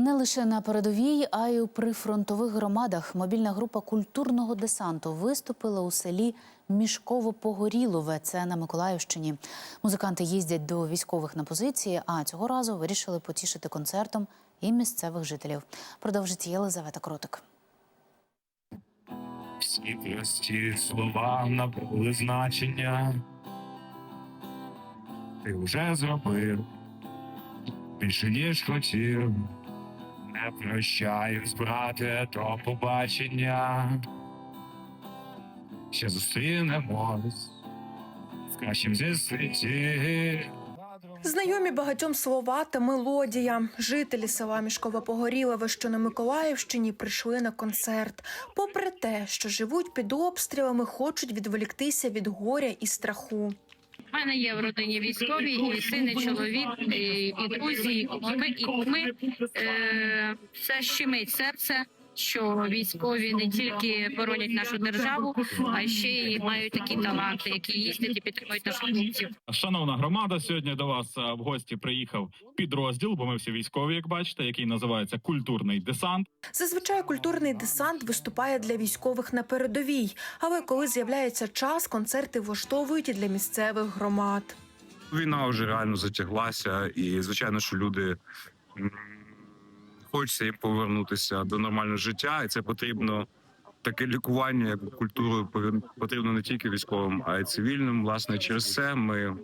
Не лише на передовій, а й у прифронтових громадах мобільна група культурного десанту виступила у селі Мішково-Погорілове. Це на Миколаївщині. Музиканти їздять до військових на позиції, а цього разу вирішили потішити концертом і місцевих жителів. Продовжить Єлизавета Кротик. Всі прості слова набули значення. Ти вже зробив більше, ніж хотів. Не прощаюсь, брате, до побачення. Ще зустрінемось в кращім зі світі. Знайомі багатьом слова та мелодія. Жителі села Мішкове Погорілове, що на Миколаївщині, прийшли на концерт. Попри те, що живуть під обстрілами, хочуть відволіктися від горя і страху. У мене є в родині військові, і син, і чоловік, і, і друзі, і куми, і куми. Е, все щемить серце, що військові не тільки боронять нашу державу, а ще й мають такі таланти, які їздять і підтримують наших хлопців. Шановна громада, сьогодні до вас е, в гості приїхав підрозділ, бо ми всі військові, як бачите, який називається культурний десант. Зазвичай культурний десант виступає для військових на передовій, але коли з'являється час, концерти влаштовують і для місцевих громад. Війна вже реально затяглася, і звичайно, що люди хочеться їм повернутися до нормального життя, і це потрібно. Таке лікування, як культурою, потрібно не тільки військовим, а й цивільним. Власне, через це ми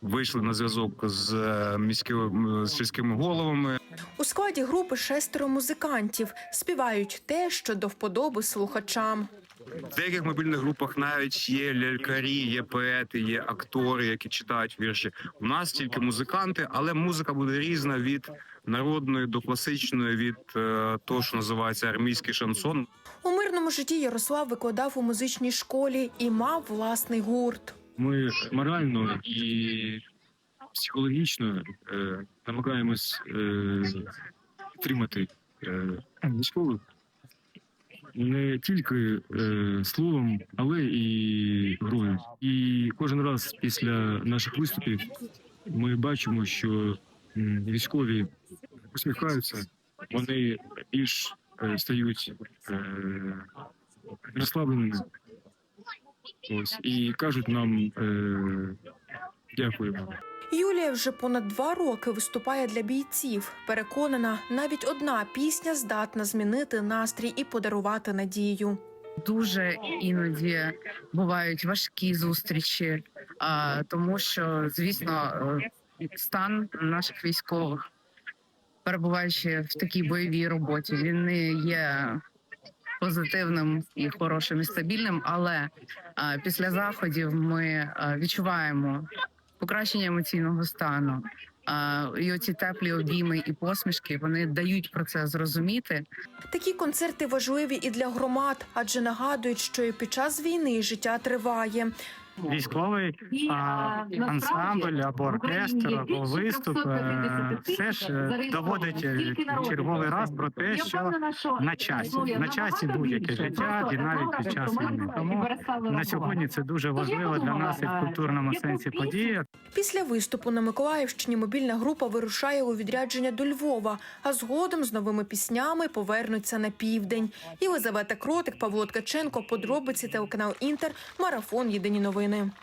вийшли на зв'язок з е, міськими з сільськими головами. У складі групи шестеро музикантів співають те, що до вподоби слухачам. В деяких мобільних групах навіть є лялькарі, є поети, є актори, які читають вірші. У нас тільки музиканти, але музика буде різна від народної до класичної, від е, того, що називається армійський шансон. У мирному житті Ярослав викладав у музичній школі і мав власний гурт. Ми морально і психологічно е, намагаємось е, підтримати е, військових не тільки е, словом, але і грою. І кожен раз після наших виступів ми бачимо, що військові усміхаються, вони більш е, стають е, розслабленими. Ось і кажуть нам е, дякуємо. Юлія вже понад два роки виступає для бійців. Переконана, навіть одна пісня здатна змінити настрій і подарувати надію. дуже іноді бувають важкі зустрічі, тому що, звісно, е, стан наших військових, перебуваючи в такій бойовій роботі, він не є позитивним і хорошим і стабільним. Але а, після заходів ми а, відчуваємо покращення емоційного стану. І оці теплі обійми і посмішки вони дають про це зрозуміти. Такі концерти важливі і для громад, адже нагадують, що і під час війни життя триває. Військовий а, ансамбль або оркестр, або виступ, е, все ж е, доводить е, черговий раз про те, що на часі, на часі будь-яке життя, і навіть під час війни. Тому на сьогодні це дуже важливо для нас і в культурному сенсі подія. Після виступу на Миколаївщині мобільна група вирушає у відрядження до Львова, а згодом з новими піснями повернуться на південь. Єлизавета Кротик, Павло Ткаченко, подробиці телеканал Інтер, марафон Єдині новини. name.